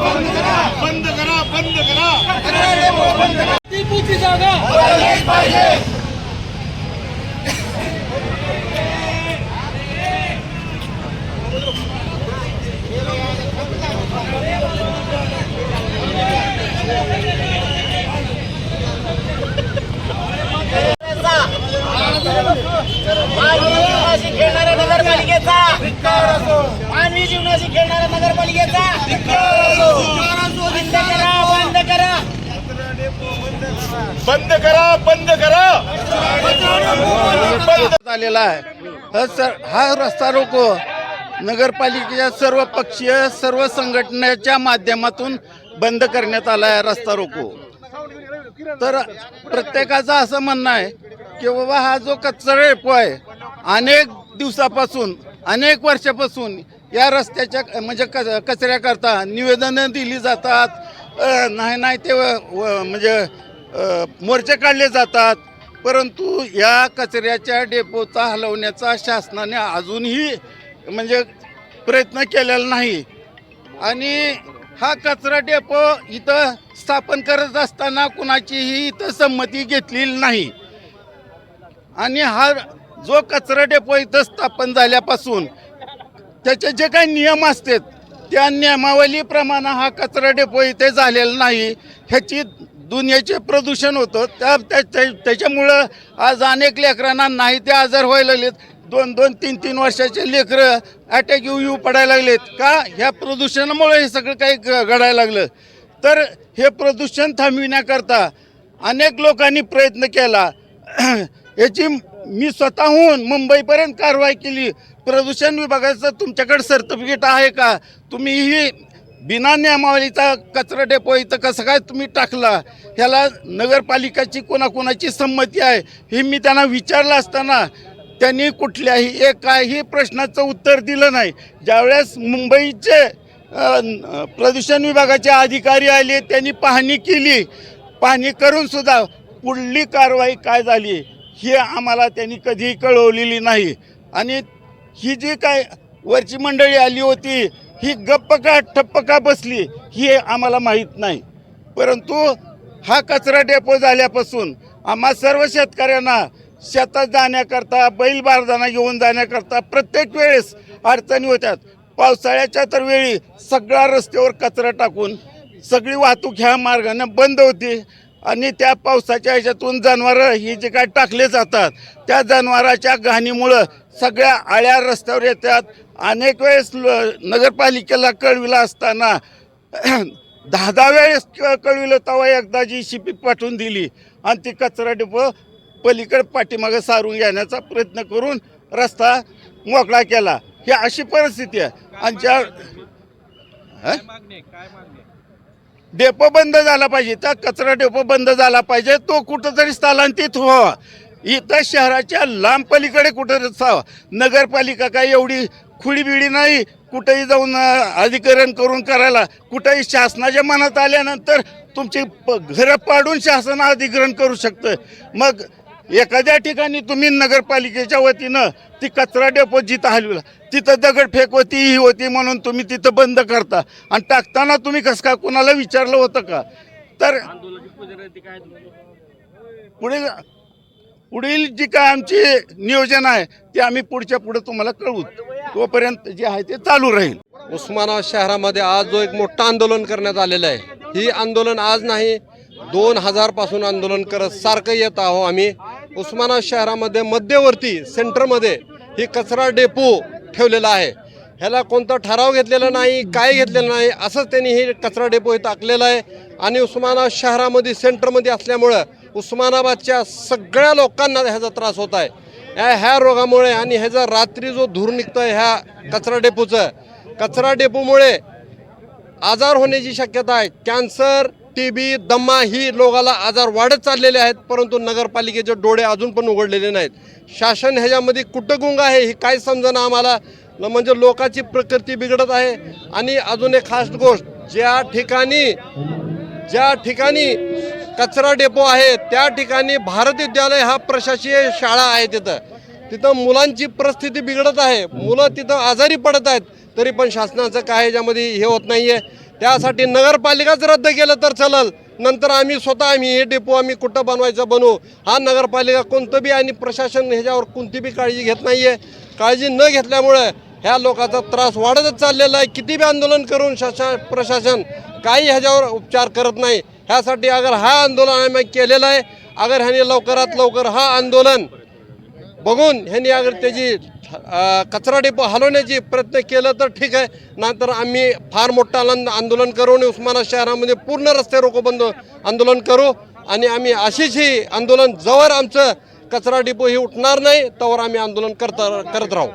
बंद करा बंद करा. बंद करा टिपूची जागा पाहिजे मानवी जीवनाशी खेळणाऱ्या नगरपालिकेचा. बंद करा बंद करा। बंद करा बंद करा। बंद आलेला आहे. हा सर हा रस्ता रोको. नगरपालिकेच्या सर्व पक्षीय सर्व संघटनेच्या माध्यमातून बंद करण्यात आला आहे रस्ता रोको. तर प्रत्येकाचं असं म्हणणं आहे की बाबा हा जो कचरा डेपो आहे अनेक दिवसापासून अनेक वर्षापासून या रस्त्याच्या म्हणजे क कचऱ्याकरता निवेदनं दिली जातात. नाही नाही ते व- म्हणजे मोर्चे काढले जातात. परंतु या कचऱ्याच्या डेपोचा हलवण्याचा शासनाने अजूनही म्हणजे प्रयत्न केलेला नाही. आणि हा कचरा डेपो इथं स्थापन करत असताना कुणाचीही इथं संमती घेतलेली नाही. आणि हा जो कचरा डेपो इथं स्थापन झाल्यापासून त्याचे जे काही नियम असतात त्या नियमावलीप्रमाणे हा कचरा डेपो इथे झालेला नाही. ह्याची दुनियाचे प्रदूषण होतं. त्या त्या- त्याच्यामुळं आज अनेक लेकरांना नाही ते आजार व्हायला लागलेत. दोन दोन तीन तीन वर्षाचे लेकरं अटॅक येऊ येऊ पडायला लागलेत. का? ह्या प्रदूषणामुळे हे सगळं काही घ- घडायला लागलं. तर हे प्रदूषण थांबविण्याकरता अनेक लोकांनी प्रयत्न केला. याची मी स्वतःहून मुंबईपर्यंत कारवाई केली. प्रदूषण विभागाचं तुमच्याकडे सर्टिफिकेट आहे का? तुम्ही ही बिना नियमावलीचा कचरा डेपो इथं कसं काय तुम्ही टाकला? ह्याला नगरपालिकाची कोणाकोणाची संमती आहे? हे मी त्यांना विचारलं असताना त्यांनी कुठल्याही एकाही प्रश्नाचं उत्तर दिलं नाही. ज्यावेळेस मुंबईचे प्रदूषण विभागाचे अधिकारी आले त्यांनी पाहणी केली. पाहणी करूनसुद्धा पुढली कारवाई काय झाली? ही आम्हाला त्यांनी कधीही कळवलेली नाही. आणि ही जी काय वरची मंडळी आली होती ही गप्प का ठप्प का बसली ही आम्हाला माहीत नाही. परंतु हा कचरा डेपो झाल्यापासून आम्हा सर्व शेतकऱ्यांना शेतात जाण्याकरता बैल बारदाना घेऊन जाण्याकरता प्रत्येक वेळेस अडचणी होत्यात. पावसाळ्याच्या तर वेळी सगळा रस्त्यावर कचरा टाकून सगळी वाहतूक ह्या मार्गाने बंद होती. आणि त्या पावसाच्या ह्याच्यातून जनावरं ही जे काय टाकले जातात त्या जनावराच्या घाणीमुळं सगळ्या आळ्या रस्त्यावर येतात. अनेक वेळेस नगरपालिकेला कळविलं असताना दहा दहा वेळेस कळविलं तेव्हा एकदा जी शिपी पाठवून दिली. आणि ती कचरा डिपो पलीकडे पाठीमागं सारून घेण्याचा प्रयत्न करून रस्ता मोकळा केला. ही अशी परिस्थिती आहे. आणि ज्या? डेपो बंद झाला पाहिजे. त्या कचरा डेपो बंद झाला पाहिजे. तो कुठंतरी स्थलांतरित व्हावा. इथं शहराच्या लांब पलीकडे कुठं असावा नगरपालिका काय एवढी खुळीबिडी नाही? कुठेही जाऊन अधिकरण करून करायला. कुठेही शासनाच्या मनात आल्यानंतर तुमची प- घरं पाडून शासन अधिग्रहण करू शकतं. मग एखाद्या ठिकाणी तुम्ही नगरपालिकेच्या वतीनं ती कचरा डेपो जिथं हलविला तिथं दगडफेक होती ही होती म्हणून तुम्ही तिथं बंद करता. आणि टाकताना तुम्ही कसं का कोणाला विचारलं होतं का? तर पुढे पुढील जी काय आमची नियोजन आहे ते आम्ही पुढच्या पुढे तुम्हाला कळवू. तोपर्यंत जे आहे ते चालू राहील. उस्मानाबाद शहरामध्ये आज जो एक मोठं आंदोलन करण्यात आलेलं आहे ही आंदोलन आज नाही दोन हजारपासून आंदोलन करत सारखं येत आहो आम्ही. उस्मानाबाद शहरामध्ये मध्यवर्ती सेंटरमध्ये ही कचरा डेपो ठेवलेला आहे. ह्याला कोणता ठराव घेतलेला नाही काय घेतलेलं नाही असंच त्यांनी हे कचरा डेपो हे टाकलेलं आहे. आणि उस्मानाबाद शहरामध्ये सेंटरमध्ये असल्यामुळं उस्मानाबादच्या सगळ्या लोकांना ह्याचा त्रास होत आहे. या ह्या रोगामुळे आणि ह्याचा रात्री जो धूर निघतोय ह्या कचरा डेपोचं कचरा डेपोमुळे आजार होण्याची शक्यता आहे. कॅन्सर टी बी दम्मा ही लोकाला आजार वाढत चाललेले आहेत परंतु नगरपालिकेचे डोळे अजून पण उघडलेले नाहीत. शासन ह्याच्यामध्ये कुठं गुंग आहे हे काय समजणं आम्हाला? ल- म्हणजे लोकांची प्रकृती बिघडत आहे. आणि अजून एक खास गोष्ट ज्या ठिकाणी ज्या ठिकाणी कचरा डेपो आहे त्या ठिकाणी भारत विद्यालय हा प्रशासकीय शाळा आहे तिथं. तिथं मुलांची परिस्थिती बिघडत आहे. मुलं तिथं आजारी पडत आहेत तरी पण शासनाचं काय याच्यामध्ये हे होत नाही आहे त्यासाठी नगरपालिकाच रद्द केलं तर चालल. नंतर आम्ही स्वतः आम्ही हे डेपो आम्ही कुठं बनवायचं बनवू हा नगरपालिका कोणतं बी आणि प्रशासन ह्याच्यावर कोणती बी काळजी घेत नाही आहे काळजी न घेतल्यामुळं ह्या लोकांचा त्रास वाढतच चाललेला आहे. किती बी आंदोलन करून शासन प्रशासन काही ह्याच्यावर उपचार करत नाही. ह्यासाठी अगर हा आंदोलन आम्ही केलेलं आहे अगर ह्याने लवकरात लवकर हा आंदोलन बघून ह्यांनी अगर त्याची कचरा डेपो हलवण्याची प्रयत्न केलं तर ठीक आहे. नाहीतर आम्ही फार मोठं आंदोलन करू आणि उस्मानाबाद शहरामध्ये पूर्ण रस्ते रोको बंद आंदोलन करू. आणि आम्ही अशीच ही आंदोलन जवळ आमचं कचरा डेपो ही उठणार नाही तवर आम्ही आंदोलन करता करत राहू.